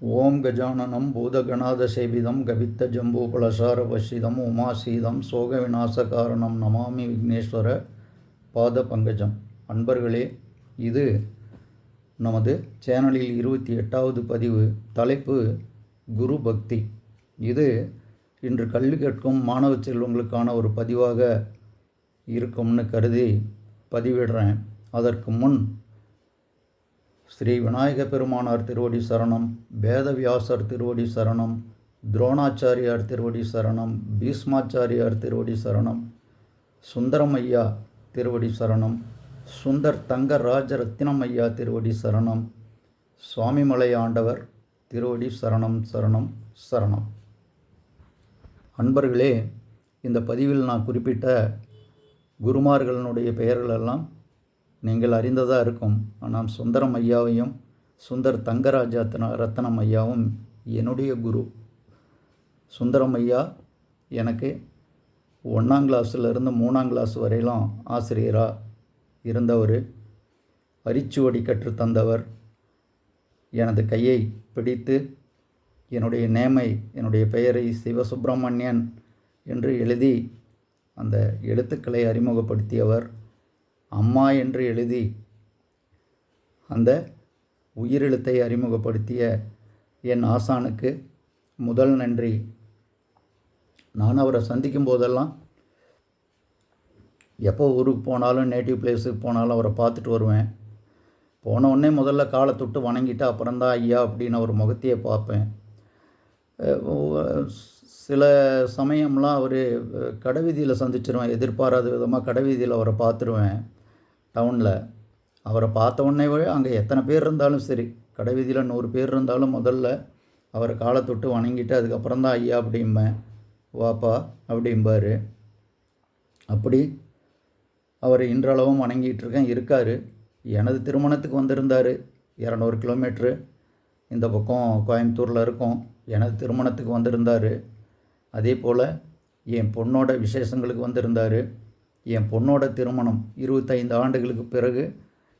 ஓம் கஜானனம் பூதகணாத சேவிதம் கவித்த ஜம்பூபலசார வசிதம் உமாசீதம் சோக விநாச காரணம் நமாமி விக்னேஸ்வர பாத பங்கஜம் அன்பர்களே இது நமது சேனலில் இருபத்தி எட்டாவது பதிவு தலைப்பு குரு பக்தி. இது இன்று கல்வி கற்கும் மாணவ செல்வங்களுக்கான ஒரு பதிவாக இருக்கும்னு கருதி பதிவிடுறேன். அதற்கு முன் ஸ்ரீ விநாயக பெருமானார் திருவடி சரணம் வேதவியாசர் திருவடி சரணம் துரோணாச்சாரியார் திருவடி சரணம் பீஷ்மாச்சாரியார் திருவடி சரணம் சுந்தரம் ஐயா திருவடி சரணம் சுந்தர் தங்க ராஜரத்தினம் ஐயா திருவடி சரணம் சுவாமிமலை ஆண்டவர் திருவடி சரணம் சரணம் சரணம். அன்பர்களே இந்த பதிவில் நான் குறிப்பிட்ட குருமார்களினுடைய பெயர்களெல்லாம் நீங்கள் அறிந்ததாக இருக்கும். ஆனால் சுந்தரம் ஐயாவையும் சுந்தர் தங்கராஜ ரத்னம் ஐயாவும் என்னுடைய குரு. சுந்தரம் ஐயா எனக்கு ஒன்றாம் கிளாஸ்லேருந்து மூணாம் கிளாஸ் வரையிலும் ஆசிரியராக இருந்தவர். அரிச்சுவடி கற்று தந்தவர். எனது கையை பிடித்து என்னுடைய நேமை என்னுடைய பெயரை சிவசுப்பிரமணியன் என்று எழுதி அந்த எழுத்துக்களை அறிமுகப்படுத்தியவர். அம்மா என்று எழுதி அந்த உயிரெழுத்தை அறிமுகப்படுத்திய என் ஆசானுக்கு முதல் நன்றி. நான் அவரை சந்திக்கும் போதெல்லாம் எப்போ ஊருக்கு போனாலும் நேட்டிவ் பிளேஸுக்கு போனாலும் அவரை பார்த்துட்டு வருவேன். போன உடனே முதல்ல காலை தொட்டு வணங்கிட்டு அப்புறம்தான் ஐயா அப்படின்னு அவர் முகத்தையே பார்ப்பேன். சில சமயம்லாம் அவர் கடைவீதியில் சந்திச்சிருவேன். எதிர்பாராத விதமாக கடைவீதியில் அவரை பார்த்துருவேன். டவுனில். அவரை பார்த்த உடனே அங்கே எத்தனை பேர் இருந்தாலும் சரி கடைவீதியில் நூறு பேர் இருந்தாலும் முதல்ல அவரை காலை தொட்டு வணங்கிட்டு அதுக்கப்புறம் தான் ஐயா அப்படிம்பேன் வாப்பா அப்படிம்பார். அப்படி அவர் இன்றளவும் வணங்கிட்டு இருக்கேன் இருக்கார். எனது திருமணத்துக்கு வந்திருந்தார் இரநூறு கிலோமீட்ரு இந்த பக்கம் கோயம்புத்தூரில் இருக்கும் எனது திருமணத்துக்கு வந்திருந்தார். அதே போல் என் பொண்ணோட விசேஷங்களுக்கு வந்திருந்தார். என் பொண்ணோட திருமணம் இருபத்தைந்து ஆண்டுகளுக்கு பிறகு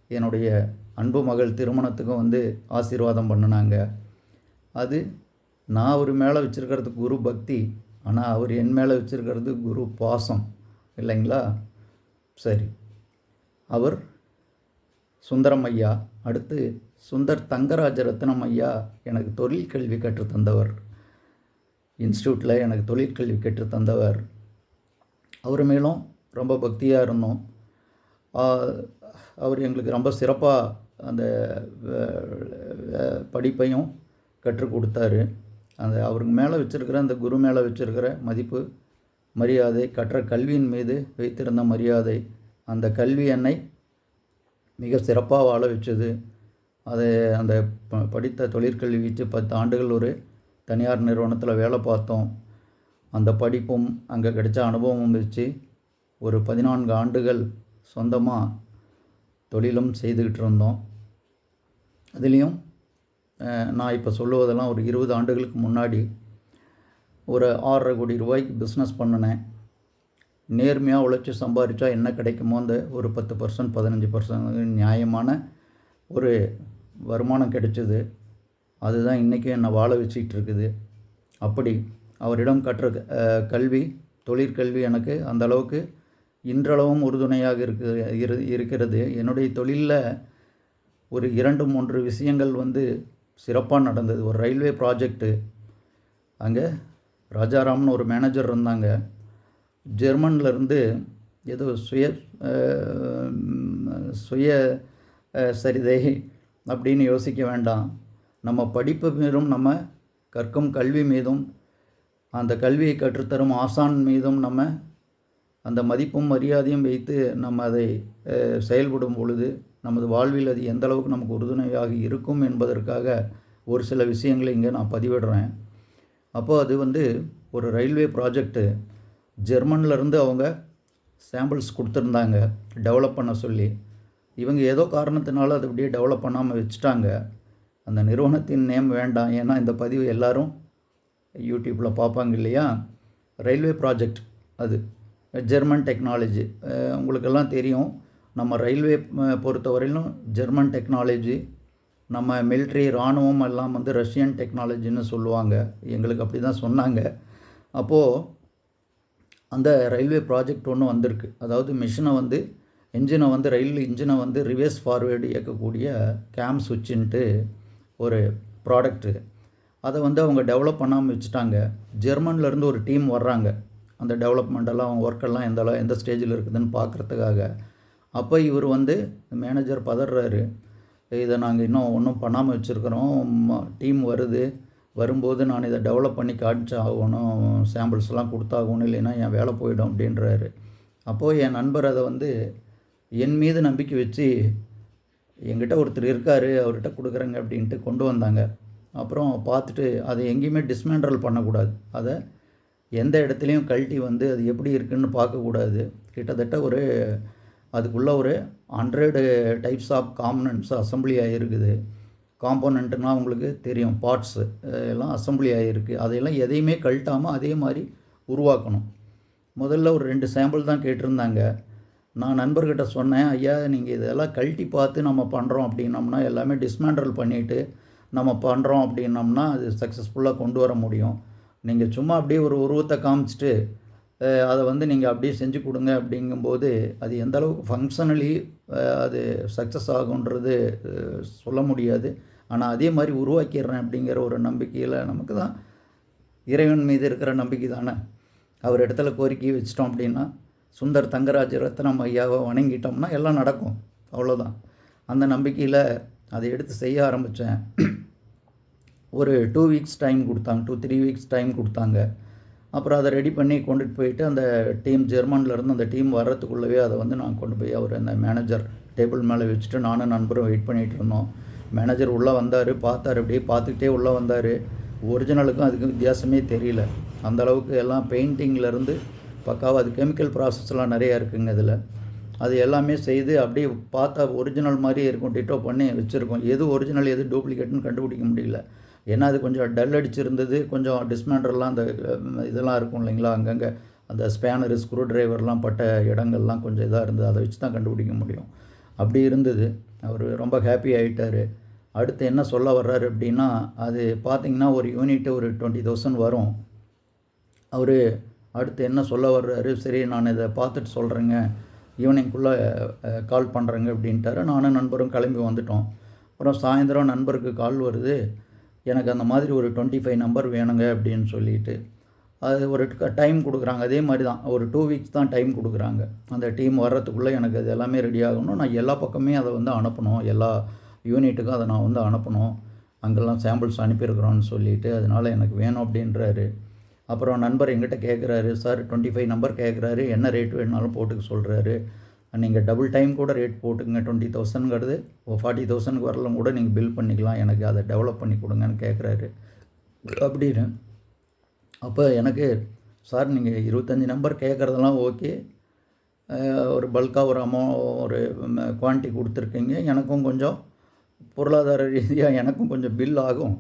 என்னுடைய அன்பு மகள் திருமணத்துக்கும் வந்து ஆசீர்வாதம் பண்ணினாங்க. அது நான் அவர் மேலே வச்சுருக்கிறது குரு பக்தி ஆனால் அவர் என் மேலே வச்சுருக்கிறது குரு பாசம். இல்லைங்களா? சரி. அவர் சுந்தரம் ஐயா அடுத்து சுந்தர் தங்கராஜ ரத்னம் ஐயா எனக்கு தொழில் கல்வி கற்றுத்தந்தவர் இன்ஸ்டியூட்டில் எனக்கு தொழிற்கல்வி கற்றுத்தந்தவர் அவர் மேலும் ரொம்ப பக்தியாக இருந்தோம். அவர் எங்களுக்கு ரொம்ப சிறப்பாக அந்த படிப்பையும் கற்றுக் கொடுத்தாரு. அந்த அவருக்கு மேலே வச்சுருக்கிற அந்த குரு மேலே வச்சுருக்கிற மதிப்பு மரியாதை கற்ற கல்வியின் மீது வைத்திருந்த மரியாதை அந்த கல்வி என்னை மிக சிறப்பாக வாழ வச்சது. அதை அந்த படித்த தொழிற்கல்வி வச்சு பத்து ஆண்டுகள் ஒரு தனியார் நிறுவனத்தில் வேலை பார்த்தோம். அந்த படிப்பும் அங்கே கிடைச்ச அனுபவமும் வச்சு ஒரு பதினான்கு ஆண்டுகள் சொந்தமாக தொழிலும் செய்துக்கிட்டு இருந்தோம் அதுலேயும் நான் இப்போ சொல்லுவதெல்லாம் ஒரு இருபது ஆண்டுகளுக்கு முன்னாடி ஒரு ஆறரை கோடி ரூபாய்க்கு பிஸ்னஸ் பண்ணினேன். நேர்மையாக உழைச்சி சம்பாதிச்சா என்ன கிடைக்குமோ அந்த ஒரு பத்து பர்சன்ட் பதினஞ்சு பர்சன்ட் நியாயமான ஒரு வருமானம் கிடைச்சிது. அதுதான் இன்றைக்கும் என்னை வாழ வச்சுக்கிட்டு இருக்குது அப்படி அவரிடம் கற்ற கல்வி தொழிற்கல்வி எனக்கு அந்த அளவுக்கு இன்றளவும் உறுதுணையாக இருக்கு இருக்கிறது. என்னுடைய தொழிலில் ஒரு இரண்டு மூன்று விஷயங்கள் வந்து சிறப்பாக நடந்தது. ஒரு ரயில்வே ப்ராஜெக்ட்டு. அங்கே ராஜாராம்னு ஒரு மேனேஜர் இருந்தாங்க. ஜெர்மன்லேருந்து ஏதோ சுய சுய சரிதை அப்படின்னு யோசிக்க வேண்டாம். நம்ம படிப்பு மீதும் நம்ம கற்கும் கல்வி மீதும் அந்த கல்வியை கற்றுத்தரும் ஆசான் மீதும் நம்ம அந்த மதிப்பும் மரியாதையும் வைத்து நம்ம அதை செயல்படும் பொழுது நமது வாழ்வில் அது எந்த அளவுக்கு நமக்கு உறுதுணையாக இருக்கும் என்பதற்காக ஒரு சில விஷயங்களை இங்கே நான் பதிவிடுறேன். அப்போ அது வந்து ஒரு ரயில்வே ப்ராஜெக்ட்டு. ஜெர்மன்லேருந்து அவங்க சாம்பிள்ஸ் கொடுத்துருந்தாங்க டெவலப் பண்ண சொல்லி. இவங்க ஏதோ காரணத்தினால அது அப்படியே டெவலப் பண்ணாமல் வச்சுட்டாங்க. அந்த நிறுவனத்தின் நேம் வேண்டாம். ஏன்னா இந்த பதிவு எல்லோரும் யூடியூப்பில் பார்ப்பாங்க இல்லையா? ரயில்வே ப்ராஜெக்ட் அது. German technology. உங்களுக்கெல்லாம் தெரியும் நம்ம ரயில்வே பொறுத்தவரையிலும் ஜெர்மன் டெக்னாலஜி நம்ம மிலிட்ரி இராணுவம் எல்லாம் வந்து ரஷ்யன் டெக்னாலஜின்னு சொல்லுவாங்க. எங்களுக்கு அப்படி தான் சொன்னாங்க. அப்போது அந்த ரயில்வே ப்ராஜெக்ட் ஒன்று வந்திருக்கு. அதாவது மிஷினை வந்து இன்ஜினை வந்து ரயில் இன்ஜினை வந்து ரிவர்ஸ் ஃபார்வேர்டு இயக்கக்கூடிய கேம் சுவிட்சுன்ட்டு ஒரு ப்ராடக்ட்டு. அதை வந்து அவங்க டெவலப் பண்ணாமல் வச்சுட்டாங்க. ஜெர்மன்லேருந்து ஒரு டீம் வர்றாங்க. அந்த டெவலப்மெண்டெல்லாம் அவங்க ஒர்க்கெல்லாம் எந்த அளவு எந்த ஸ்டேஜில் இருக்குதுன்னு பார்க்குறதுக்காக அப்போ இவர் வந்து மேனேஜர் பதறாரு இதை நாங்கள் இன்னும் ஒன்றும் பண்ணாமல் வச்சுருக்குறோம். டீம் வருது. வரும்போது நான் இதை டெவலப் பண்ணி காமிச்சு ஆகணும். சாம்பிள்ஸ்லாம் கொடுத்தாகணும். இல்லைன்னா என் வேலை போயிடும் அப்படின்றாரு. அப்போது என் நண்பர் அதை வந்து என் மீது நம்பிக்கை வச்சு என்கிட்ட ஒருத்தர் இருக்கார். அவர்கிட்ட கொடுக்குறேங்க அப்படின்ட்டு கொண்டு வந்தாங்க. அப்புறம் பார்த்துட்டு அதை எங்கேயுமே டிஸ்மேண்டல் பண்ணக்கூடாது. அதை எந்த இடத்துலையும் கழட்டி வந்து அது எப்படி இருக்குன்னு பார்க்கக்கூடாது. கிட்டத்தட்ட ஒரு அதுக்குள்ளே ஒரு hundred types of components assembly ஆகிருக்குது காம்போனண்ட்டுனால் உங்களுக்கு தெரியும் பார்ட்ஸு எல்லாம் அசம்பிளி ஆகிருக்கு அதையெல்லாம் எதையுமே கழட்டாமல் அதே மாதிரி உருவாக்கணும். முதல்ல ஒரு ரெண்டு சாம்பிள் தான் கேட்டிருந்தாங்க. நான் நண்பர்கிட்ட சொன்னேன் ஐயா நீங்கள் இதெல்லாம் கழட்டி பார்த்து நம்ம பண்ணுறோம் அப்படின்னம்னா எல்லாமே டிஸ்மேண்டல் பண்ணிவிட்டு நம்ம பண்ணுறோம் அப்படின்னம்னா அது சக்ஸஸ்ஃபுல்லாக கொண்டு வர முடியும். நீங்கள் சும்மா அப்படியே ஒரு உருவத்தை காமிச்சிட்டு அதை வந்து நீங்கள் அப்படியே செஞ்சு கொடுங்க அப்படிங்கும்போது அது எந்த அளவுக்கு ஃபங்க்ஷனலி அது சக்ஸஸ் ஆகுன்றது சொல்ல முடியாது. ஆனால் அதே மாதிரி உருவாக்கிடுறேன் அப்படிங்கிற ஒரு நம்பிக்கையில் நமக்கு தான் இறைவன் மீது இருக்கிற நம்பிக்கை தானே? அவர் இடத்துல கோரிக்கை வச்சிட்டோம் அப்படின்னா சுந்தர் தங்கராஜ் ரத்னம் ஐயாவை வணங்கிட்டோம்னா எல்லாம் நடக்கும். அவ்வளோதான் அந்த நம்பிக்கையில் அதை எடுத்து செய்ய ஆரம்பித்தேன் ஒரு டூ வீக்ஸ் டைம் கொடுத்தாங்க. டூ த்ரீ வீக்ஸ் டைம் கொடுத்தாங்க. அப்புறம் அதை ரெடி பண்ணி கொண்டுட்டு போயிட்டு அந்த டீம் ஜெர்மன்லேருந்து அந்த டீம் வர்றதுக்குள்ளவே அதை வந்து நான் கொண்டு போய் அவர் அந்த மேனேஜர் டேபிள் மேலே வச்சுட்டு நானும் நண்பரும் வெயிட் பண்ணிகிட்டு இருந்தோம். மேனேஜர் உள்ளே வந்தார் பார்த்தார் அப்படியே பார்த்துக்கிட்டே உள்ளே வந்தார். ஒரிஜினலுக்கும் அதுக்கும் வித்தியாசமே தெரியல. அந்த அளவுக்கு எல்லாம் பெயிண்டிங்லேருந்து பக்காவாக அது கெமிக்கல் ப்ராசஸ்லாம் நிறையா இருக்குங்க இதில். அது எல்லாமே செய்து அப்படியே பார்த்தா ஒரிஜினல் மாதிரியே இருக்கும். டிட்டோ பண்ணி வச்சுருக்கோம். எது ஒரிஜினல் எது டூப்ளிகேட்னு கண்டுபிடிக்க முடியல. ஏன்னா அது கொஞ்சம் டல் அடிச்சிருந்தது. கொஞ்சம் டிஸ்மேண்டர்லாம் அந்த இதெல்லாம் இருக்கும் இல்லைங்களா? அங்கங்கே அந்த ஸ்பேனரு ஸ்க்ரூ டிரைவர்லாம் பட்ட இடங்கள்லாம் கொஞ்சம் இதாக இருந்தது. அதை வச்சு தான் கண்டுபிடிக்க முடியும். அப்படி இருந்தது. அவர் ரொம்ப ஹாப்பி ஆகிட்டார் அடுத்து என்ன சொல்ல வர்றாரு அப்படின்னா அது பார்த்திங்கன்னா ஒரு யூனிட்டு ஒரு டுவெண்ட்டி தௌசண்ட் வரும். அவர் அடுத்து என்ன சொல்ல வர்றாரு? சரி நான் இதை பார்த்துட்டு சொல்கிறேங்க ஈவினிங்குள்ளே கால் பண்ணுறேங்க அப்படின்ட்டாரு. நானும் நண்பரும் கிளம்பி வந்துட்டோம். அப்புறம் சாயந்தரம் நண்பருக்கு கால் வருது. எனக்கு அந்த மாதிரி ஒரு டுவெண்ட்டி ஃபைவ் நம்பர் வேணுங்க அப்படின்னு சொல்லிட்டு அது ஒரு டைம் கொடுக்குறாங்க. அதே மாதிரி தான் ஒரு டூ வீக்ஸ் தான் டைம் கொடுக்குறாங்க. அந்த டீம் வர்றதுக்குள்ளே எனக்கு அது எல்லாமே ரெடி ஆகணும். நான் எல்லா பக்கமே அதை வந்து அனுப்பணும். எல்லா யூனிட்டுக்கும் அதை நான் வந்து அனுப்பணும். அங்கெல்லாம் சாம்பிள்ஸ் அனுப்பியிருக்கிறோன்னு சொல்லிட்டு அதனால் எனக்கு வேணும் அப்படின்றாரு. அப்புறம் நண்பர் எங்கிட்ட கேட்குறாரு சார் டுவெண்ட்டி ஃபைவ் நம்பர் கேட்குறாரு என்ன ரேட் வேணாலும் போட்டுக்க சொல்கிறாரு நீங்கள் டபுள் டைம் கூட ரேட் போட்டுங்க டுவெண்ட்டி தௌசண்ட்ங்கிறது ஃபார்ட்டி தௌசண்ட்க்கு வரலாம் கூட நீங்கள் பில் பண்ணிக்கலாம். எனக்கு அதை டெவலப் பண்ணி கொடுங்கன்னு கேட்குறாரு அப்படின்னு. அப்போ எனக்கு சார் நீங்கள் இருபத்தஞ்சி நம்பர் கேட்குறதெல்லாம் ஓகே ஒரு பல்காக ஒரு அமௌ ஒரு குவான்டிட்டி கொடுத்துருக்கீங்க. எனக்கும் கொஞ்சம் பொருளாதார ரீதியாக எனக்கும் கொஞ்சம் பில் ஆகும்.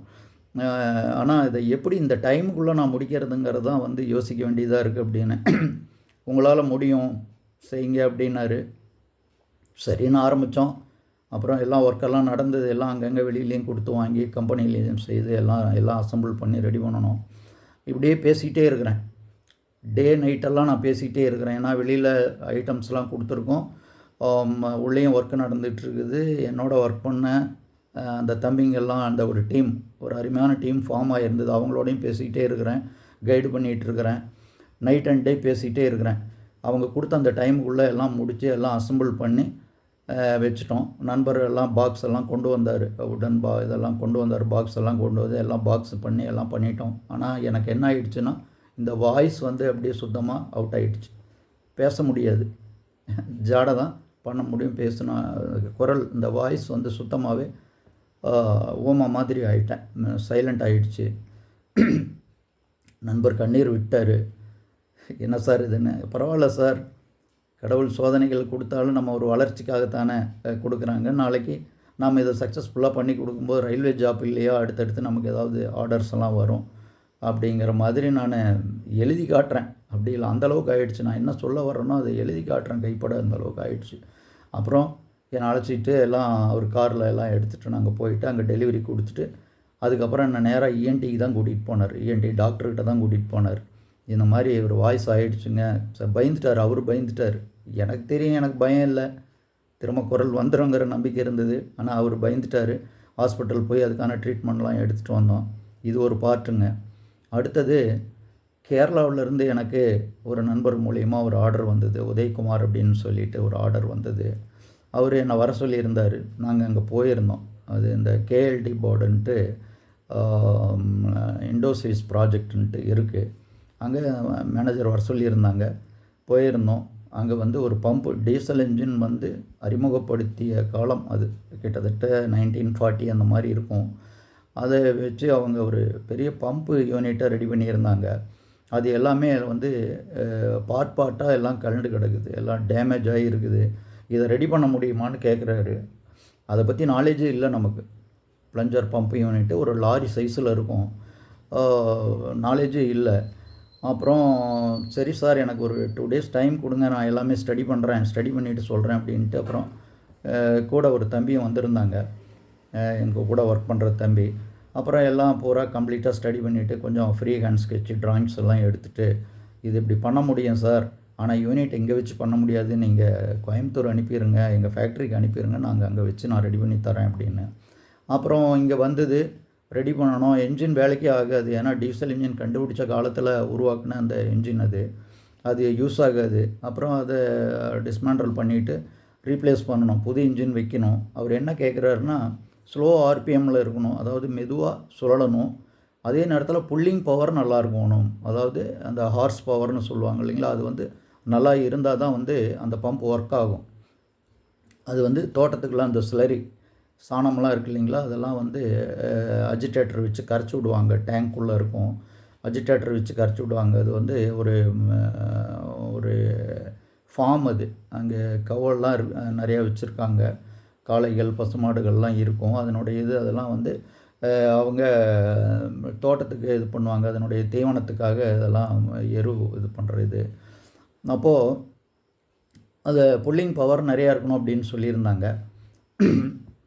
ஆனால் இதை எப்படி இந்த டைமுக்குள்ளே நான் முடிக்கிறதுங்கிறது தான் வந்து யோசிக்க வேண்டியதாக இருக்குது அப்படின்னு. உங்களால் முடியும். செய்யுங்க அப்படின்னாரு. சரின்னு ஆரம்பித்தோம் அப்புறம் எல்லாம் ஒர்க்கெல்லாம் நடந்தது. எல்லாம் அங்கங்கே வெளியிலையும் கொடுத்து வாங்கி கம்பெனிலேயும் செய்து எல்லாம் எல்லாம் அசம்பிள் பண்ணி ரெடி பண்ணணும். இப்படியே பேசிகிட்டே இருக்கிறேன். டே நைட்டெல்லாம் நான் பேசிக்கிட்டே இருக்கிறேன். ஏன்னா வெளியில் ஐட்டம்ஸ்லாம் கொடுத்துருக்கோம். உள்ளேயும் ஒர்க் நடந்துகிட்ருக்குது. என்னோடய ஒர்க் பண்ண அந்த தம்பிங்கெல்லாம் அந்த ஒரு டீம் ஒரு அருமையான டீம் ஃபார்ம் ஆகிருந்தது அவங்களோடையும் பேசிக்கிட்டே இருக்கிறேன். கைடு பண்ணிகிட்டு இருக்கிறேன் நைட் அண்ட் டே பேசிக்கிட்டே இருக்கிறேன். அவங்க கொடுத்த அந்த டைமுக்குள்ளே எல்லாம் முடித்து எல்லாம் அசம்பிள் பண்ணி வச்சுட்டோம். நண்பர் எல்லாம் பாக்ஸ் எல்லாம் கொண்டு வந்தார். உடன் பா இதெல்லாம் கொண்டு வந்தார். பாக்ஸ் எல்லாம் கொண்டு வந்து எல்லாம் பாக்ஸ் பண்ணி எல்லாம் பண்ணிட்டோம். ஆனால் எனக்கு என்ன ஆயிடுச்சுன்னா இந்த வாய்ஸ் வந்து அப்படியே சுத்தமாக அவுட் ஆகிடுச்சு பேச முடியாது. ஜாடை தான் பண்ண முடியும் பேசினா குரல் இந்த வாய்ஸ் வந்து சுத்தமாகவே ஓமா மாதிரி ஆகிட்டேன் சைலண்ட் ஆகிடுச்சு நண்பர் கண்ணீர் விட்டார். என்ன சார் இதுன்னு? பரவாயில்ல சார். கடவுள் சோதனைகள் கொடுத்தாலும் நம்ம ஒரு வளர்ச்சிக்காகத்தானே கொடுக்குறாங்க. நாளைக்கு நாம் இதை சக்ஸஸ்ஃபுல்லாக பண்ணி கொடுக்கும்போது ரயில்வே ஜாப் இல்லையா அடுத்தடுத்து நமக்கு ஏதாவது ஆர்டர்ஸ் எல்லாம் வரும். அப்படிங்கிற மாதிரி நான் எழுதி காட்டுறேன். அப்படி இல்லை அந்தளவுக்கு ஆகிடுச்சு நான் என்ன சொல்ல வர்றேனோ அதை எழுதி காட்டுறேன். கைப்பட அந்தளவுக்கு ஆகிடுச்சு அப்புறம் என்னை அழைச்சிட்டு எல்லாம் அவர் காரில் எல்லாம் எடுத்துகிட்டு நாங்கள் போயிட்டு அங்கே டெலிவரி கொடுத்துட்டு அதுக்கப்புறம் என்ன நேராக இஎன்டிக்கு தான் கூட்டிகிட்டு போனார். இஎன்டி டாக்டர்கிட்ட தான் கூட்டிகிட்டு போனார். இந்த மாதிரி ஒரு வாய்ஸ் ஆகிடுச்சுங்க சார் பயந்துட்டார். அவர் பயந்துட்டார். எனக்கு தெரியும் எனக்கு பயம் இல்லை. திரும்ப குரல் வந்துடுங்கிற நம்பிக்கை இருந்தது. ஆனால் அவர் பயந்துட்டார். ஹாஸ்பிட்டல் போய் அதுக்கான ட்ரீட்மெண்ட்லாம் எடுத்துகிட்டு வந்தோம். இது ஒரு பார்ட்டுங்க அடுத்தது கேரளாவிலேருந்து எனக்கு ஒரு நண்பர் மூலயமா ஒரு ஆர்டர் வந்தது. உதயகுமார் அப்படின்னு சொல்லிட்டு ஒரு ஆர்டர் வந்தது. அவர் என்னை வர சொல்லியிருந்தார். நாங்கள் அங்கே போயிருந்தோம். அது இந்த கேஎல்டி போர்டுன்ட்டு இண்டோசிஸ் ப்ராஜெக்டுன்ட்டு இருக்குது அங்கே மேனேஜர் வர சொல்லியிருந்தாங்க. போயிருந்தோம். அங்கே வந்து ஒரு பம்பு டீசல் இன்ஜின் வந்து அறிமுகப்படுத்திய காலம் அது. கிட்டத்தட்ட நைன்டீன் ஃபார்ட்டி அந்த மாதிரி இருக்கும். அதை வச்சு அவங்க ஒரு பெரிய பம்பு யூனிட்டை ரெடி பண்ணியிருந்தாங்க. அது எல்லாமே வந்து பார்ட் பார்ட்டாக எல்லாம் கலண்டு கிடக்குது. எல்லாம் டேமேஜ் ஆகி இருக்குது. இதை ரெடி பண்ண முடியுமான்னு கேட்குறாரு அதை பற்றி நாலேஜே இல்லை நமக்கு. பிளஞ்சர் பம்ப் யூனிட்டு ஒரு லாரி சைஸில் இருக்கும். நாலேஜே இல்லை. அப்புறம் சரி சார் எனக்கு ஒரு டூ டேஸ் டைம் கொடுங்க நான் எல்லாமே ஸ்டடி பண்ணுறேன் ஸ்டடி பண்ணிவிட்டு சொல்கிறேன் அப்படின்ட்டு அப்புறம் கூட ஒரு தம்பியும் வந்திருந்தாங்க. எங்கள் கூட ஒர்க் பண்ணுற தம்பி. அப்புறம் எல்லாம் பூரா கம்ப்ளீட்டாக ஸ்டடி பண்ணிவிட்டு கொஞ்சம் ஃப்ரீ ஹேண்ட் ஸ்கெட்சு ட்ராயிங்ஸ் எல்லாம் எடுத்துகிட்டு இது இப்படி பண்ண முடியும் சார். ஆனால் யூனிட் எங்கே வச்சு பண்ண முடியாது. நீங்கள் கோயம்புத்தூர் அனுப்பிடுங்க எங்கள் ஃபேக்ட்ரிக்கு அனுப்பிடுங்க நாங்கள் அங்கே வச்சு நான் ரெடி பண்ணி தரேன் அப்படின்னு. அப்புறம் இங்கே வந்தது ரெடி பண்ணணும். என்ஜின் வேலைக்கே ஆகாது. ஏன்னா டீசல் இன்ஜின் கண்டுபிடிச்ச காலத்தில் உருவாக்குன அந்த என்ஜின் அது. அது யூஸ் ஆகாது. அப்புறம் அதை டிஸ்மேண்டல் பண்ணிவிட்டு ரீப்ளேஸ் பண்ணணும். புது இன்ஜின் வைக்கணும். அவர் என்ன கேட்குறாருன்னா ஸ்லோ ஆர்பிஎம்மில் இருக்கணும். அதாவது மெதுவாக சுழலணும். அதே நேரத்தில் புல்லிங் பவர் நல்லா இருக்கணும். அதாவது அந்த ஹார்ஸ் பவர்னு சொல்லுவாங்க இல்லைங்களா அது வந்து நல்லா இருந்தால் தான் வந்து அந்த பம்ப் ஒர்க் ஆகும். அது வந்து தோட்டத்துக்குலாம் அந்த ஸ்லரி சாணம்லாம் இருக்கு இல்லைங்களா? அதெல்லாம் வந்து அஜிடேட்டர் வச்சு கரைச்சி விடுவாங்க. டேங்க்குள்ளே இருக்கும். அஜிடேட்டர் வச்சு கரைச்சி விடுவாங்க. அது வந்து ஒரு ஒரு ஃபார்ம் அது. அங்கே கவல்லாம் இரு நிறையா வச்சுருக்காங்க. காளைகள் பசுமாடுகள்லாம் இருக்கும். அதனுடைய இது அதெல்லாம் வந்து அவங்க தோட்டத்துக்கு இது பண்ணுவாங்க. அதனுடைய தீவனத்துக்காக இதெல்லாம் எரு இது பண்ணுறது அப்போது அது புல்லிங் பவர் நிறையா இருக்கணும் அப்படின்னு சொல்லியிருந்தாங்க.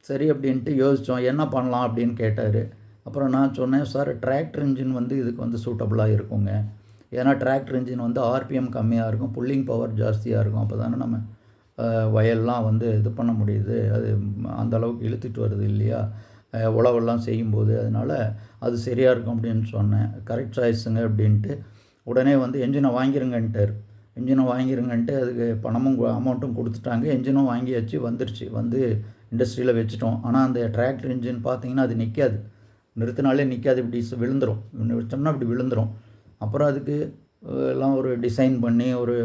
சரி அப்படின்ட்டு யோசித்தோம் என்ன பண்ணலாம் அப்படின்னு கேட்டார். அப்புறம் நான் சொன்னேன் சார் டிராக்டர் இன்ஜின் வந்து இதுக்கு வந்து சூட்டபுளாக இருக்குங்க. ஏன்னா டிராக்டர் இன்ஜின் வந்து ஆர்பிஎம் கம்மியாக இருக்கும் புல்லிங் பவர் ஜாஸ்தியாக இருக்கும். அப்போ தானே நம்ம வயல்லாம் வந்து இது பண்ண முடியுது. அது அந்த அளவுக்கு இழுத்துட்டு வருது இல்லையா? உழவெல்லாம் செய்யும்போது அதனால் அது சரியாக இருக்கும் அப்படின்னு சொன்னேன். கரெக்ட் சாய்ஸுங்க அப்படின்ட்டு உடனே வந்து என்ஜினை வாங்கிருங்கன்ட்டார். என்ஜினை வாங்கிருங்கன்ட்டு அதுக்கு பணமும் அமௌண்ட்டும் கொடுத்துட்டாங்க. என்ஜினும் வாங்கியாச்சு வந்துருச்சு. வந்து இண்டஸ்ட்ரியில் வச்சுட்டோம். ஆனால் அந்த டிராக்டர் இன்ஜின் பார்த்தீங்கன்னா அது நிற்காது நிறுத்தினாலே நிற்காது இப்படி விழுந்துடும் விழுந்துரும். வச்சோம்னா இப்படி விழுந்துரும். அப்புறம் அதுக்கு எல்லாம் ஒரு டிசைன் பண்ணி ஒரு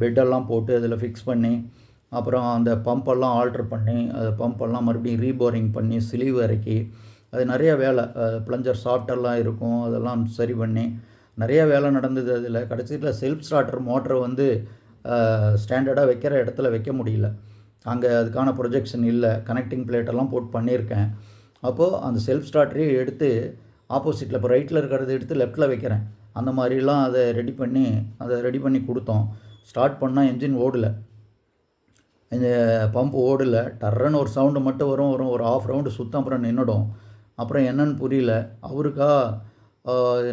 பெட்டெல்லாம் போட்டு அதில் ஃபிக்ஸ் பண்ணி அப்புறம் அந்த பம்பெல்லாம் ஆல்ட்ரு பண்ணி அந்த பம்பெல்லாம் மறுபடியும் ரீபோரிங் பண்ணி சிலீவ் இறக்கி அது நிறைய வேலை. பிளஞ்சர் சாஃப்டெல்லாம் இருக்கும். அதெல்லாம் சரி பண்ணி நிறைய வேலை நடந்தது அதில். கடைசியில் செல்ஃப் ஸ்டார்டர் மோட்டரை வந்து ஸ்டாண்டர்டாக வைக்கிற இடத்துல வைக்க முடியல. அங்கே அதுக்கான ப்ரொஜெக்ஷன் இல்லை. கனெக்டிங் பிளேட்டெல்லாம் போட்டு பண்ணியிருக்கேன். அப்போது அந்த செல்ஃப் ஸ்டார்டரையும் எடுத்து ஆப்போசிட்டில் இப்போ ரைட்டில் இருக்கிறத எடுத்து லெஃப்ட்டில் வைக்கிறேன். அந்த மாதிரிலாம் அதை ரெடி பண்ணி அதை ரெடி பண்ணி கொடுத்தோம். ஸ்டார்ட் பண்ணால் என்ஜின் ஓடலை. இந்த பம்ப் ஓடலை. டர்ரன்னு ஒரு சவுண்டு மட்டும் வரும் வரும். ஒரு ஆஃப் ரவுண்டு சுத்தம் அப்புறம் நின்றுடும் அப்புறம் என்னன்னு புரியல. அவருக்கா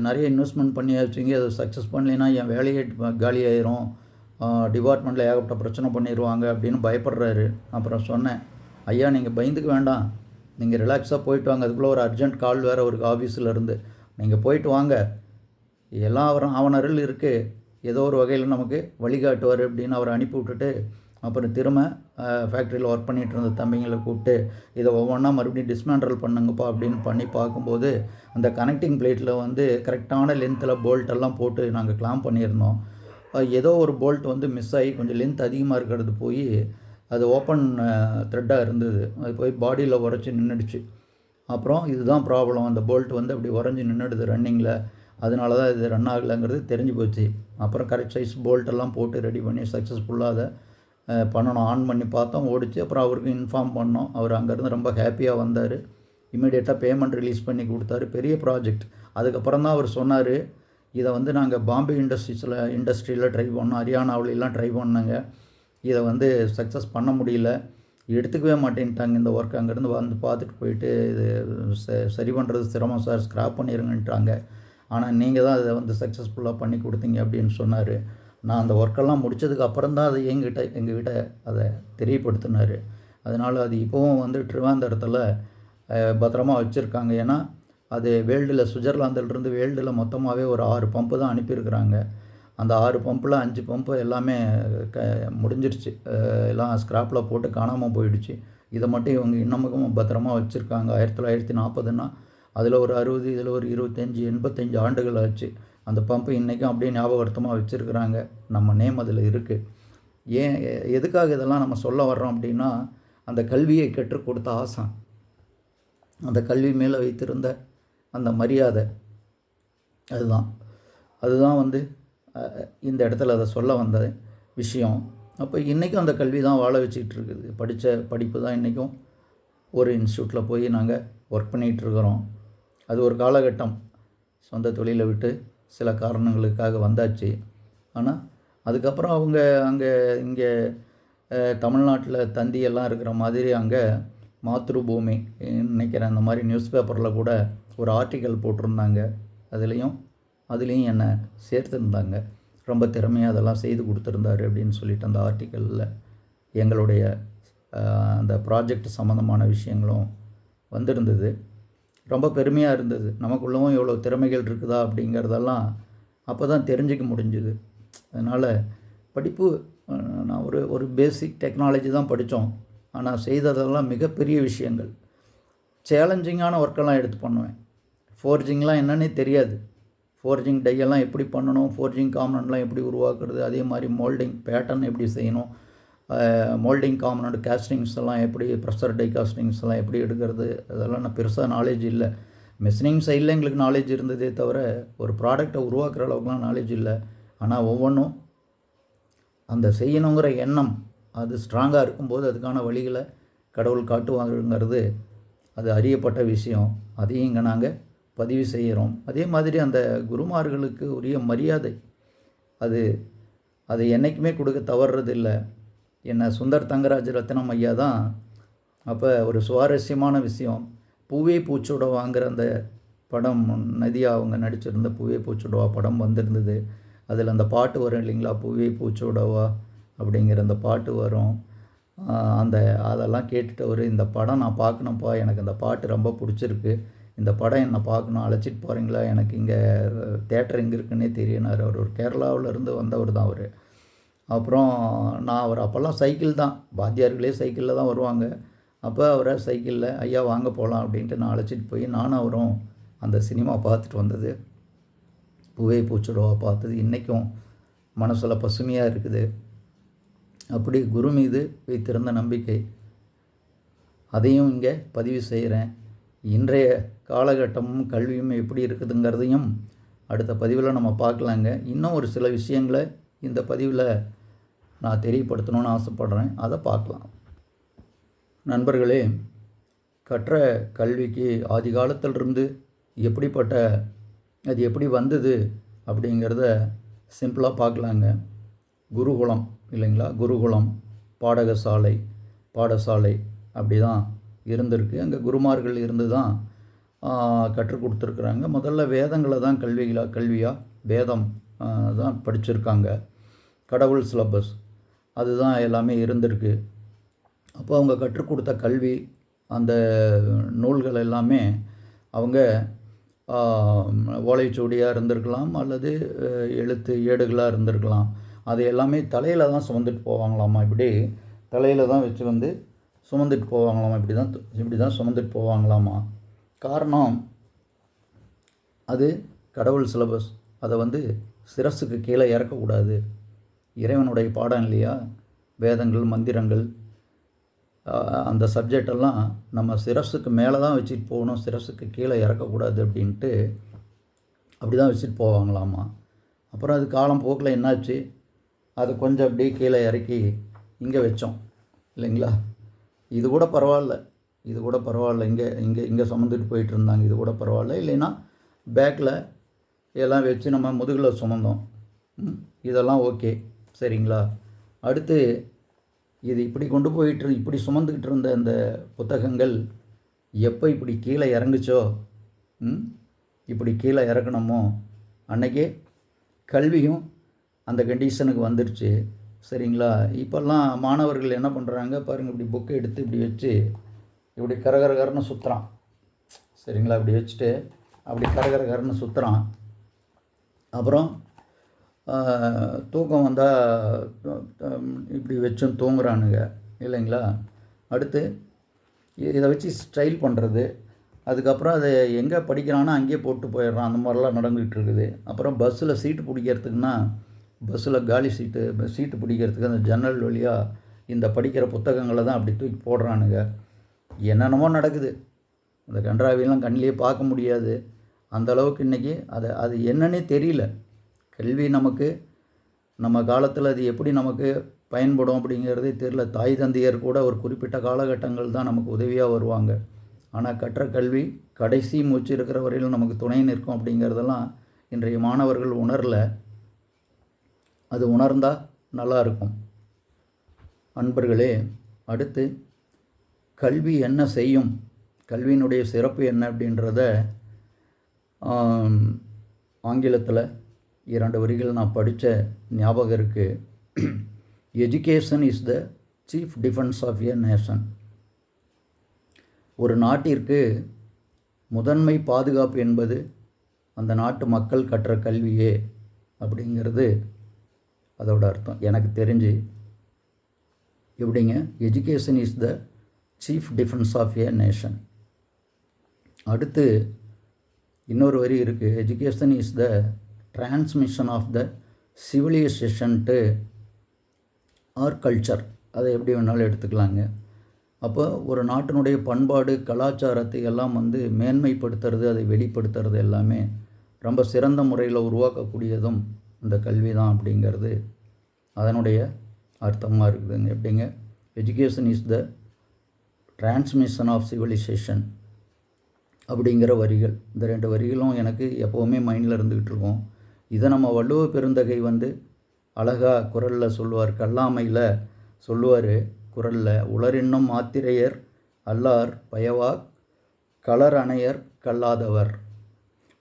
நிறைய இன்வெஸ்ட்மெண்ட் பண்ணியாச்சுங்க அது சக்ஸஸ் பண்ணலைன்னா என் வேலையே காலி ஆயிரும் டிபார்ட்மெண்ட்டில் ஏகப்பட்ட பிரச்சனை பண்ணிடுவாங்க அப்படின்னு பயப்படுறாரு. அப்புறம் சொன்னேன் ஐயா நீங்கள் பயந்துக்க வேண்டாம். நீங்கள் ரிலாக்ஸாக போயிட்டு வாங்க. அதுக்குள்ளே ஒரு அர்ஜென்ட் கால் வேறு அவருக்கு ஆஃபீஸில் இருந்து. நீங்கள் போயிட்டு வாங்க. எல்லாம் அவர் ஆவணர்கள் இருக்குது ஏதோ ஒரு வகையில் நமக்கு வழிகாட்டுவார் அப்படின்னு அவரை அனுப்பி விட்டுட்டு அப்புறம் திரும்ப ஃபேக்ட்ரியில் ஒர்க் பண்ணிகிட்டு இருந்த தம்பிங்களை கூப்பிட்டு இதை ஒவ்வொன்றா மறுபடியும் டிஸ்மேண்டல் பண்ணுங்கப்பா அப்படின்னு பண்ணி பார்க்கும்போது அந்த கனெக்டிங் பிளேட்டில் வந்து கரெக்டான லென்த்தில் போல்ட்டெல்லாம் போட்டு நாங்கள் கிளாம் பண்ணியிருந்தோம். ஏதோ ஒரு போல்ட் வந்து மிஸ் ஆகி கொஞ்சம் லென்த் அதிகமாக இருக்கிறது போய் அது ஓப்பன் த்ரெட்டாக இருந்தது. அது போய் பாடியில் உரைச்சி நின்றுடுச்சு அப்புறம் இதுதான் ப்ராப்ளம் அந்த போல்ட் வந்து அப்படி உறைஞ்சி நின்றுடுது ரன்னிங்கில் அதனால தான் இது ரன் ஆகலைங்கிறது தெரிஞ்சு போச்சு. அப்புறம் கரெக்ட் சைஸ் போல்ட் எல்லாம் போட்டு ரெடி பண்ணி சக்ஸஸ்ஃபுல்லாக அதை பண்ணணும். ஆன் பண்ணி பார்த்தோம். ஓடிச்சு. அப்புறம் அவருக்கு இன்ஃபார்ம் பண்ணோம். அவர் அங்கேருந்து ரொம்ப ஹாப்பியாக வந்தார். இமீடியட்டாக பேமெண்ட் ரிலீஸ் பண்ணி கொடுத்தாரு. பெரிய ப்ராஜெக்ட் அதுக்கப்புறம் தான் அவர் சொன்னார் இதை வந்து நாங்கள் பாம்பே இண்டஸ்ட்ரீஸில் இண்டஸ்ட்ரியில் ட்ரை பண்ணோம். ஹரியானாவிலாம் ட்ரை பண்ணோங்க. இதை வந்து சக்ஸஸ் பண்ண முடியல. எடுத்துக்கவே மாட்டேன்ட்டாங்க இந்த ஒர்க் அங்கேருந்து வந்து பார்த்துட்டு போயிட்டு இது ச- சரி பண்ணுறது சிரமம் சார் ஸ்க்ராப் பண்ணிடுங்கன்ட்டாங்க ஆனால் நீங்கள் தான் அதை வந்து சக்ஸஸ்ஃபுல்லாக பண்ணி கொடுத்தீங்க அப்படின்னு சொன்னார். நான் அந்த ஒர்க்கெல்லாம் முடிச்சதுக்கு அப்புறம் தான் அதை எங்கிட்ட எங்ககிட்ட அதை தெரியப்படுத்தினார். அதனால் அது இப்போவும் வந்து ட்ரிவாந்தரத்தில் பத்திரமாக பத்திரமா வச்சுருக்காங்க. ஏன்னா அது வேல்டில் சுவிட்சர்லாந்துலேருந்து வேர்ல்டில் மொத்தமாகவே ஒரு ஆறு பம்பு தான் அனுப்பியிருக்கிறாங்க. அந்த ஆறு பம்பில் அஞ்சு பம்பு எல்லாமே க முடிஞ்சிருச்சு. எல்லாம் ஸ்க்ராப்பில் போட்டு காணாமல் போயிடுச்சு. இதை மட்டும் இவங்க இன்னமும் பத்திரமா வச்சுருக்காங்க. ஆயிரத்தி தொள்ளாயிரத்தி நாற்பதுன்னா அதில் ஒரு அறுபது இதில் ஒரு இருபத்தஞ்சி எண்பத்தஞ்சு ஆண்டுகள் ஆச்சு. அந்த பம்பு இன்றைக்கும் அப்படியே ஞாபகார்த்தமாக வச்சுருக்குறாங்க. நம்ம நேம் அதில் இருக்குது ஏன் எ- எதுக்காக இதெல்லாம் நம்ம சொல்ல வர்றோம் அப்படின்னா அந்த கல்வியை கற்றுக் கொடுத்த ஆசான். அந்த கல்வி மேலே வைத்திருந்த அந்த மரியாதை. அதுதான். அதுதான் வந்து இந்த இடத்துல அதை சொல்ல வந்த விஷயம். அப்போ இன்றைக்கும் அந்த கல்வி தான் வாழ வச்சுக்கிட்டு இருக்குது படித்த படிப்பு தான் இன்றைக்கும் ஒரு இன்ஸ்டியூட்டில் போய் நாங்கள் ஒர்க் பண்ணிகிட்ருக்குறோம் அது ஒரு காலகட்டம். சொந்த தொழிலை விட்டு சில காரணங்களுக்காக வந்தாச்சு. ஆனால் அதுக்கப்புறம் அவங்க அங்கே இங்கே தமிழ்நாட்டில் தந்தியெல்லாம் இருக்கிற மாதிரி அங்கே மாத்ருபூமி நினைக்கிறேன் அந்த மாதிரி நியூஸ் பேப்பரில் கூட ஒரு ஆர்டிக்கல் போட்டிருந்தாங்க. அதுலேயும் அதுலேயும் என்னை சேர்த்துருந்தாங்க. ரொம்ப திறமையாக அதெல்லாம் செய்து கொடுத்துருந்தாரு அப்படின்னு சொல்லிட்டு அந்த ஆர்டிக்கலில் எங்களுடைய அந்த ப்ராஜெக்ட் சம்மந்தமான விஷயங்களும் வந்திருந்தது. ரொம்ப பெருமையாக இருந்தது. நமக்குள்ளவும் எவ்வளோ திறமைகள் இருக்குதா அப்படிங்கிறதெல்லாம் அப்போ தான் தெரிஞ்சுக்க முடிஞ்சுது. அதனால் படிப்பு நான் ஒரு ஒரு பேசிக் டெக்னாலஜி தான் படித்தோம். ஆனால் செய்ததெல்லாம் மிகப்பெரிய விஷயங்கள். சேலஞ்சிங்கான ஒர்க்கெல்லாம் எடுத்து பண்ணுவேன். ஃபோர்ஜிங்லாம் என்னன்னே தெரியாது. ஃபோர்ஜிங் டையெல்லாம் எப்படி பண்ணணும் ஃபோர்ஜிங் காம்பனண்ட்லாம் எப்படி உருவாக்குறது அதே மாதிரி மோல்டிங் பேட்டர்ன் எப்படி செய்யணும் மோல்டிங் காம்பனண்ட் காஸ்டிங்ஸ் எல்லாம் எப்படி ப்ரெஷர் டை காஸ்டிங்ஸ் எல்லாம் எப்படி எடுக்கிறது அதெல்லாம் நான் பெருசாக நாலேஜ் இல்லை. மிஷினிங் சைடில் எங்களுக்கு நாலேஜ் இருந்ததே தவிர ஒரு ப்ராடக்டை உருவாக்குற அளவுக்குலாம் நாலேஜ் இல்லை. ஆனால் ஒவ்வொன்றும் அந்த செய்யணுங்கிற எண்ணம் அது ஸ்ட்ராங்காக இருக்கும்போது அதுக்கான வழிகளை கடவுள் காட்டுவாங்கிறது அது அறியப்பட்ட விஷயம். அதையும் இங்கே நாங்கள் பதிவு செய்கிறோம். அதே மாதிரி அந்த குருமார்களுக்கு உரிய மரியாதை அது அது என்றைக்குமே கொடுக்க தவறுறதில்லை என்ன சுந்தர் தங்கராஜ் ரத்னம் ஐயா தான் அப்போ ஒரு சுவாரஸ்யமான விஷயம். பூவே பூச்சோட வாங்குற அந்த படம் நதியா அவங்க நடிச்சிருந்த பூவே பூச்சோடவா படம் வந்திருந்தது. அதில் அந்த பாட்டு வரும் இல்லைங்களா? பூவே பூச்சோடவா அப்படிங்கிற அந்த பாட்டு வரும். அந்த அதெல்லாம் கேட்டுட்டு ஒரு இந்த படம் நான் பார்க்கணும்ப்பா எனக்கு அந்த பாட்டு ரொம்ப பிடிச்சிருக்கு. இந்த படம் என்னை பார்க்கணும் அழைச்சிட்டு போகிறீங்களா எனக்கு இங்கே தேட்டர் எங்கே இருக்குன்னே தெரியனார். அவர் ஒரு கேரளாவிலேருந்து வந்தவர் தான் அவர். அப்புறம் நான் அவர் அப்போல்லாம் சைக்கிள் தான். வாத்தியார்களே சைக்கிளில் தான் வருவாங்க. அப்போ அவரை சைக்கிளில் ஐயா வாங்க போகலாம் அப்படின்ட்டு நான் அழைச்சிட்டு போய் நானும் அவரும் அந்த சினிமா பார்த்துட்டு வந்தது. பூவே பூச்சுடவா பார்த்தது. இன்றைக்கும் மனசில் பசுமையாக இருக்குது. அப்படி குரு மீது வைத்திருந்த நம்பிக்கை. அதையும் இங்கே பதிவு செய்கிறேன். இன்றைய காலகட்டமும் கல்வியும் எப்படி இருக்குதுங்கிறதையும் அடுத்த பதிவில் நம்ம பார்க்கலாங்க. இன்னும் ஒரு சில விஷயங்களை இந்த பதிவில் நான் தெரியப்படுத்தணும்னு ஆசைப்பட்றேன். அதை பார்க்கலாம். நண்பர்களே கற்ற கல்விக்கு ஆதி காலத்திலிருந்து எப்படிப்பட்ட அது எப்படி வந்தது அப்படிங்கிறத சிம்பிளாக பார்க்கலாங்க. குருகுலம் இல்லைங்களா? குருகுலம் பாடகசாலை பாடசாலை அப்படி தான் இருந்திருக்கு. அங்கே குருமார்கள் இருந்து தான் கற்றுக் கொடுத்துருக்குறாங்க. முதல்ல வேதங்களை தான் கல்விகளாக கல்வியாக வேதம் தான் படிச்சிருக்காங்க. கடவுள் சிலபஸ் அதுதான் எல்லாமே இருந்திருக்கு. அப்போ அவங்க கற்றுக் கொடுத்த கல்வி அந்த நூல்கள் எல்லாமே அவங்க ஓலைச்சுவடியாக இருந்திருக்கலாம் அல்லது எழுத்து ஏடுகளாக இருந்திருக்கலாம். அது எல்லாமே தலையில் தான் சுமந்துட்டு போவாங்களாமா இப்படி? தலையில் தான் வச்சு வந்து சுமந்துட்டு போவாங்களாமா? இப்படி தான் இப்படி தான் சுமந்துட்டு போவாங்களாமா? காரணம் அது கடவுள் சிலபஸ் அதை வந்து சிரசுக்கு கீழே இறக்கக்கூடாது. இறைவனுடைய பாடம் இல்லையா? வேதங்கள் மந்திரங்கள் அந்த சப்ஜெக்ட் எல்லாம் நம்ம சிரஸுக்கு மேலே தான் வச்சுட்டு போகணும். சிரஸுக்கு கீழே இறக்கக்கூடாது அப்படின்ட்டு அப்படி தான் வச்சுட்டு போவாங்களாமா? அப்புறம் அது காலம் போக்கில் என்னாச்சு? அது கொஞ்சம் அப்படியே கீழே இறக்கி இங்கே வச்சோம். இல்லைங்களா? இது கூட பரவாயில்ல. இது கூட பரவாயில்ல. இங்கே இங்கே இங்கே சுமந்துட்டு போயிட்டு இருந்தாங்க. இது கூட பரவாயில்ல. இல்லைன்னா பேக்கில் எல்லாம் வச்சு நம்ம முதுகில் சுமந்தோம். ம், இதெல்லாம் ஓகே. சரிங்களா? அடுத்து இது இப்படி கொண்டு போயிட்டு இப்படி சுமந்துக்கிட்டு இருந்த அந்த புத்தகங்கள் எப்போ இப்படி கீழே இறங்குச்சோ? ம், இப்படி கீழே இறக்கணுமோ? அன்னைக்கே கல்வியும் அந்த கண்டிஷனுக்கு வந்துடுச்சு சரிங்களா? இப்போல்லாம் மாணவர்கள் என்ன பண்ணுறாங்க பாருங்கள் இப்படி புக்கை எடுத்து இப்படி வச்சு இப்படி கரகரகரன்னு சுற்றுறான் சரிங்களா? இப்படி வச்சுட்டு அப்படி கரகரகரன்னு சுற்றுறான் அப்புறம் தூக்கம் வந்தால் இப்படி வச்சும் தூங்குறானுங்க. இல்லைங்களா? அடுத்து இதை வச்சு ஸ்டைல் பண்ணுறது அதுக்கப்புறம் அதை எங்கே படிக்கிறானோ அங்கேயே போட்டு போயிடுறான். அந்த மாதிரிலாம் நடந்துகிட்டு இருக்குது. அப்புறம் பஸ்ஸில் சீட்டு பிடிக்கிறதுக்குன்னா பஸ்ஸில் காலி சீட்டு சீட்டு பிடிக்கிறதுக்கு அந்த ஜன்னல் வழியாக இந்த படிக்கிற புத்தகங்களை தான் அப்படி தூக்கி போடுறானுங்க. என்னென்னமோ நடக்குது. அந்த கன்றாவியெல்லாம் கண்ணிலேயே பார்க்க முடியாது. அந்த அளவுக்கு இன்றைக்கி அதை அது என்னன்னே தெரியல. கல்வி நமக்கு நம்ம காலத்தில் அது எப்படி நமக்கு பயன்படும் அப்படிங்கிறதே தெரியல. தாய் தந்தையர் கூட ஒரு குறிப்பிட்ட காலகட்டங்கள் தான் நமக்கு உதவியாக வருவாங்க. ஆனால் கற்ற கல்வி கடைசி மூச்சு இருக்கிற வரையிலும் நமக்கு துணை நிற்கும் அப்படிங்கிறதெல்லாம் இன்றைய மாணவர்கள் உணரல. அது உணர்ந்தால் நல்லா இருக்கும் அன்பர்களே அடுத்து கல்வி என்ன செய்யும்? கல்வியினுடைய சிறப்பு என்ன அப்படின்றத ஆங்கிலத்தில் இரண்டு வரிகள் நான் படித்த ஞாபகம் இருக்குது education is the chief defence of a nation ஒரு நாட்டிற்கு முதன்மை பாதுகாப்பு என்பது அந்த நாட்டு மக்கள் கற்ற கல்வியே அப்படிங்கிறது அதோட அர்த்தம். எனக்கு தெரிஞ்சு எப்படிங்க? Education is the chief defence of a nation அடுத்து இன்னொரு வரி இருக்குது education is the transmission of the சிவிலைசேஷன்ட்டு or culture அதை எப்படி வேணாலும் எடுத்துக்கலாங்க. அப்போ ஒரு நாட்டினுடைய பண்பாடு கலாச்சாரத்தை எல்லாம் வந்து மேன்மைப்படுத்துறது அதை வெளிப்படுத்துறது எல்லாமே ரொம்ப சிறந்த முறையில் உருவாக்கக்கூடியதும் அந்த கல்வி தான் அப்படிங்கிறது அதனுடைய அர்த்தமாக இருக்குதுங்க. எப்படிங்க? Education is the transmission of civilisation அப்படிங்கிற வரிகள். இந்த ரெண்டு வரிகளும் எனக்கு எப்போவுமே மைண்டில் இருந்துக்கிட்டு இருக்கும். இதை நம்ம வள்ளுவ பெருந்தகை வந்து அழகாக குரலில் சொல்லுவார். கல்லாமையில் சொல்லுவார் குரலில் உளரின்னும் மாத்திரையர் அல்லார் பயவா கலர் அணையர் கல்லாதவர்.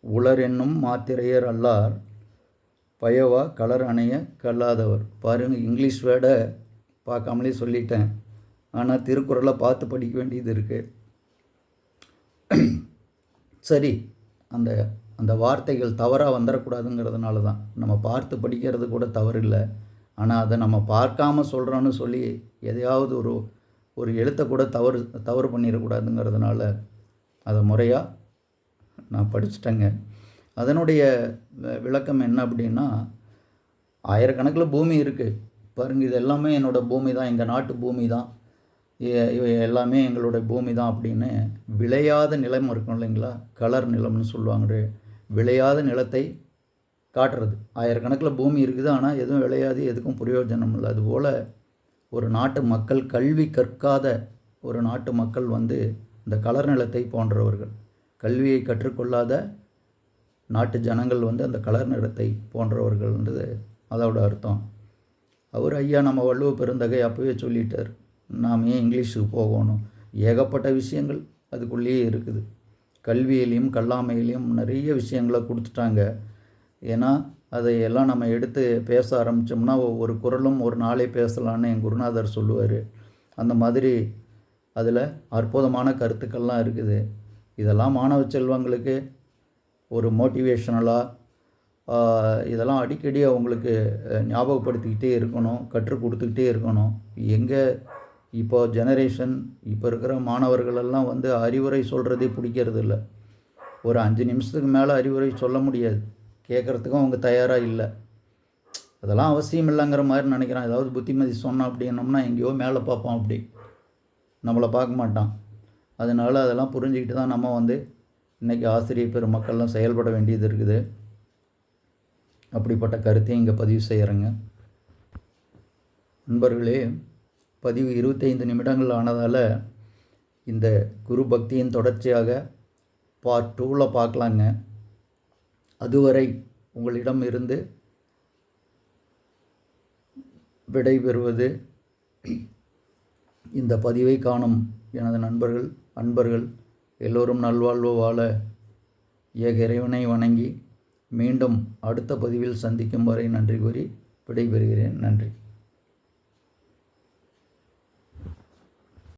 உளர் என்னும் மாத்திரையர் அல்லார் பயவா கலர் அணைய கல்லாதவர். பாருங்கள் இங்கிலீஷ் வேர்டை பார்க்காமலே சொல்லிட்டேன். ஆனால் திருக்குறளை பார்த்து படிக்க வேண்டியது இருக்குது சரி அந்த அந்த வார்த்தைகள் தவறாக வந்துடக்கூடாதுங்கிறதுனால தான். நம்ம பார்த்து படிக்கிறது கூட தவறு இல்லை ஆனால் அதை நம்ம பார்க்காம சொல்கிறோன்னு சொல்லி எதையாவது ஒரு ஒரு எழுத்தை கூட தவறு தவறு பண்ணிடக்கூடாதுங்கிறதுனால அதை முறையாக நான் படிச்சுட்டேங்க. அதனுடைய விளக்கம் என்ன அப்படின்னா ஆயிரக்கணக்கில் பூமி இருக்குது பாருங்கள் இது எல்லாமே என்னோடய பூமி தான் எங்கள் நாட்டு பூமி தான். இவை எல்லாமே எங்களோட பூமி தான் அப்படின்னு விளையாத நிலம் இருக்கும் இல்லைங்களா? கலர் நிலம்னு சொல்லுவாங்க விளையாத நிலத்தை காட்டுறது. ஆயிரக்கணக்கில் பூமி இருக்குது ஆனால் எதுவும் விளையாது எதுக்கும் பிரயோஜனம் இல்லை. அதுபோல் ஒரு நாட்டு மக்கள் கல்வி கற்காத ஒரு நாட்டு மக்கள் வந்து இந்த கலர் நிலத்தை போன்றவர்கள். கல்வியை கற்றுக்கொள்ளாத நாட்டு ஜனங்கள் வந்து அந்த கலர் நிறத்தை போன்றவர்கள்ன்றது அதோட அர்த்தம். அவர் ஐயா நம்ம வள்ளுவ பெருந்தகை அப்போவே சொல்லிட்டார். நாம் ஏன் இங்கிலீஷுக்கு போகணும்? ஏகப்பட்ட விஷயங்கள் அதுக்குள்ளேயே இருக்குது. கல்வியிலையும் கல்லாமையிலையும் நிறைய விஷயங்களை கொடுத்துட்டாங்க. ஏன்னா அதையெல்லாம் நம்ம எடுத்து பேச ஆரம்பித்தோம்னா ஒவ்வொரு குரலும் ஒரு நாளே பேசலான்னு என் குருநாதர் சொல்லுவார். அந்த மாதிரி அதில் அற்புதமான கருத்துக்கள்லாம் இருக்குது. இதெல்லாம் மாணவ செல்வங்களுக்கு ஒரு மோட்டிவேஷனலாக இதெல்லாம் அடிக்கடி அவங்களுக்கு ஞாபகப்படுத்திக்கிட்டே இருக்கணும் கற்றுக் கொடுத்துக்கிட்டே இருக்கணும். எங்கே இப்போ ஜெனரேஷன் இப்போ இருக்கிற மாணவர்களெல்லாம் வந்து அறிவுரை சொல்கிறதே பிடிக்கிறது இல்லை ஒரு அஞ்சு நிமிஷத்துக்கு மேலே அறிவுரை சொல்ல முடியாது. கேட்குறதுக்கும் அவங்க தயாராக இல்லை. அதெல்லாம் அவசியம் இல்லைங்கிற மாதிரி நினைக்கிறான். ஏதாவது புத்திமதி சொன்னோம் அப்படின்னோம்னா எங்கேயோ மேலே பார்ப்பான் அப்படி. நம்மளை பார்க்க மாட்டான். அதனால் அதெல்லாம் புரிஞ்சுக்கிட்டு தான் நம்ம வந்து இன்றைக்கி ஆசிரியர் பெருமக்கள்லாம் செயல்பட வேண்டியது இருக்குது. அப்படிப்பட்ட கருத்தையும் இங்கே பதிவு செய்கிறேங்க நண்பர்களே பதிவு இருபத்தைந்து நிமிடங்கள் ஆனதால் இந்த குரு பக்தியின் தொடர்ச்சியாக பார்ட் டூவில் பார்க்கலாங்க. அதுவரை உங்களிடம் இருந்து விடைபெறுவது இந்த பதிவை காணும் எனது நண்பர்கள் அன்பர்கள் எல்லோரும் நல்வாழ்வு வாழ ஏக இறைவனை வணங்கி மீண்டும் அடுத்த பதிவில் சந்திக்கும் வரை நன்றி கூறி விடைபெறுகிறேன். நன்றி.